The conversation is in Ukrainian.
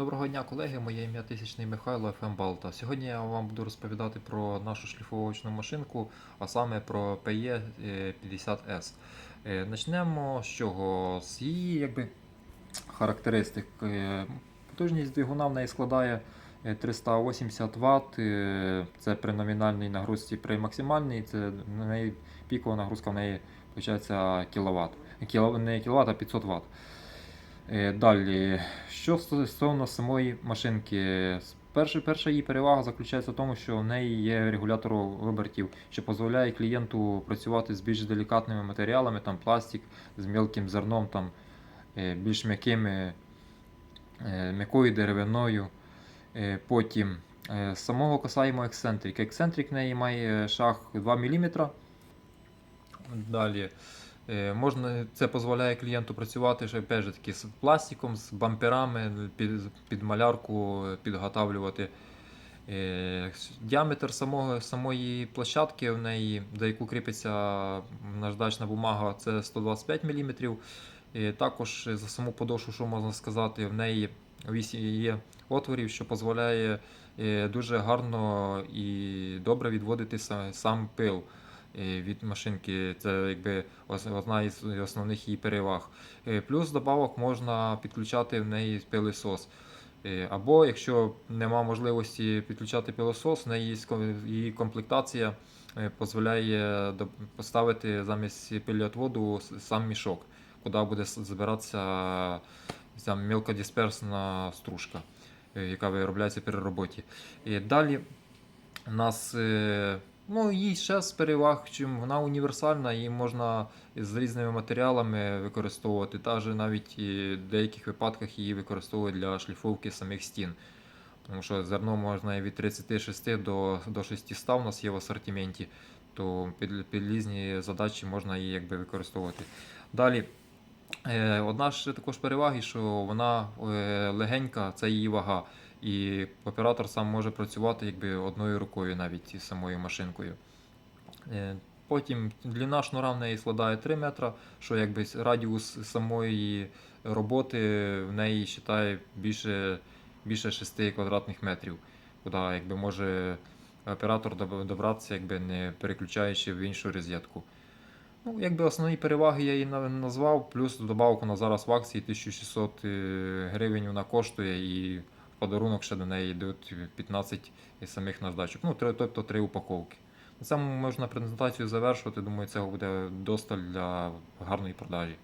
Доброго дня, колеги. Моє ім'я Тисячний Михайло ФМ Балта. Сьогодні я вам буду розповідати про нашу шліфовочну машинку, а саме про PE 50S. Е, Начнемо з чого? З її якби, характеристик. Е, Потужність двигуна в неї складає е, 380 Вт. е, Це при номінальній нагрузці, при максимальній це в неї пікова нагрузка в неї виходить кіловат. Кіло, не кіловат, а 500 Вт. Е, Далі, що стосовно самої машинки, перша, перша її перевага заключається в тому, що в неї є регулятор обертів, що дозволяє клієнту працювати з більш делікатними матеріалами, там пластик з мілким зерном, там, е, більш м'якими, е, м'якою деревиною. Потім самого касаємо ексцентрик. Ексцентрик в неї має шаг 2 мм. Далі. Е, Можна, це дозволяє клієнту працювати ще опять же, таки, з пластиком, з бамперами, під, під малярку підготавлювати. Е, Діаметр самого, самої площадки в неї, до яку кріпиться наждачна бумага, це 125 мм. І також за саму подошву, що можна сказати, в неї є отворів, що дозволяє е, дуже гарно і добре відводити са- сам пил від машинки. Це якби одна із основних її переваг. Е, Плюс добавок можна підключати в неї пилосос. Е, Або якщо нема можливості підключати пилосос, в неї її комплектація е, дозволяє поставити замість пилеотводу с- сам мішок, куди буде збиратися мілкодисперсна стружка, е, яка виробляється при роботі. І далі у нас е, ну, їй ще з переваг, чим вона універсальна, її можна з різними матеріалами використовувати. Та же навіть і в деяких випадках її використовують для шліфовки самих стін. Тому що зерно можна від 36 до, до 600 у нас є в асортименті, то під, під різні задачі можна її якби використовувати. Далі. Е, Одна ж також переваги, що вона е, легенька, це її вага. І оператор сам може працювати якби одною рукою навіть із самою машинкою. Е, Потім длина шнура в неї складає 3 метра, що якби радіус самої роботи в неї вважає більше, більше 6 квадратних метрів, куди якби може оператор добратися, якби не переключаючи в іншу розетку. Ну, якби основні переваги я її назвав, плюс добавку на зараз в акції 1600 е, гривень вона коштує і подарунок ще до неї йдуть 15 із самих наждачок. Ну, тобто три упаковки. На цьому можна презентацію завершувати. Думаю, цього буде досталь для гарної продажі.